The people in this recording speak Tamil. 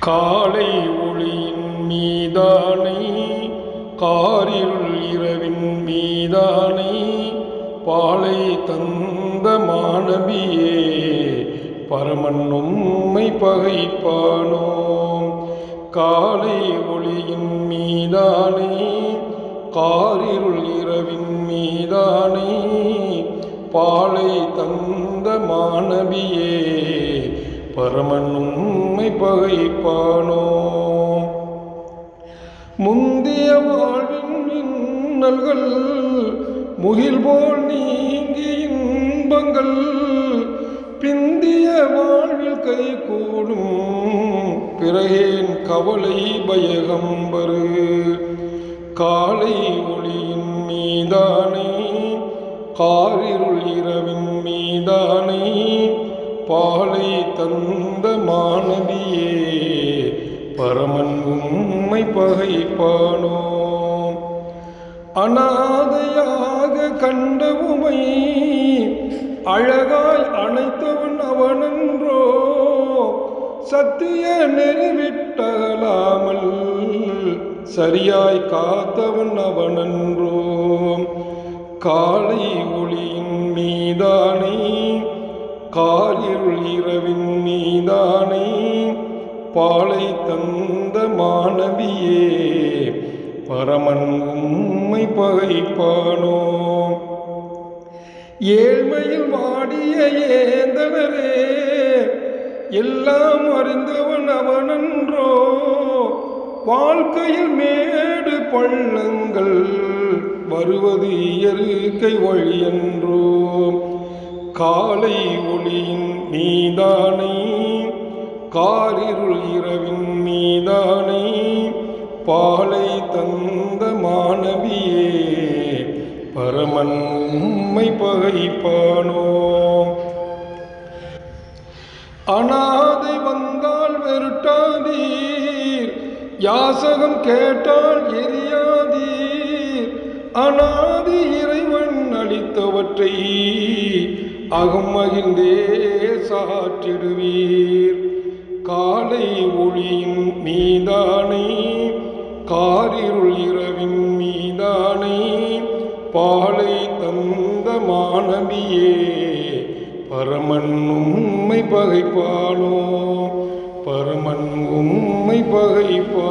காலை ஒளியின் மீதானை காரிருள் இரவின் மீதானை பாலை தந்த மாணவியே பரமன் உம்மை பகைப்பானோம். காலை ஒளியின் மீதானை காரிருள் இரவின் மீதானை பாலை தந்த மாணவியே பரமன் உண்மை பகைப்பானோம். முந்திய வாழ்வின் மின்னல்கள் முகில் போல் நீங்கி இன்பங்கள் பிந்திய வாழ்வில் கை கூடும் பிறகேன் கவலை பயகம்பரு. காலை ஒளியின் மீதானை காரிருள் இரவின் மீதானை பாலை தந்த மாணவியே பரமன் உம்மை பகைப்பானோம் அனாதையாக கண்ட உமை அழகாய் அணைத்தவன் அவனன்றோ? சத்திய நெறிவிட்டகலாமல் சரியாய் காத்தவன் அவனன்றோ? காலை ஒளியின் மீதா காரிருள் இரவின் நீதானே பாலை தந்த மாணவியே பரமன் உம்மை பகைப்பானோ. ஏழ்மையில் வாடிய ஏந்தனரே எல்லாம் அறிந்தவன் அவனன்றோ. வாழ்க்கையில் மேடு பள்ளங்கள் வருவது இயற்கை வழியன்றோ காலை ஒளியின் மீதானை காரிருள் இரவின் மீதானை பாலை தந்த மாணவியே பரமன் உம்மை பகைப்பானோ? அனாதை வந்தால் வெருட்டாதீர் யாசகம் கேட்டால் எரியாதீர் அனாதி இறைவன் அளித்தவற்றை அகம் சாற்றிடுவீர். காலை ஒளியின் மீதானை காரிருள் இரவின் மீதானை பாலை தந்த மாணவியே பரமன் உம்மை பகைப்பானோ பரமன் உம்மை பகைப்பா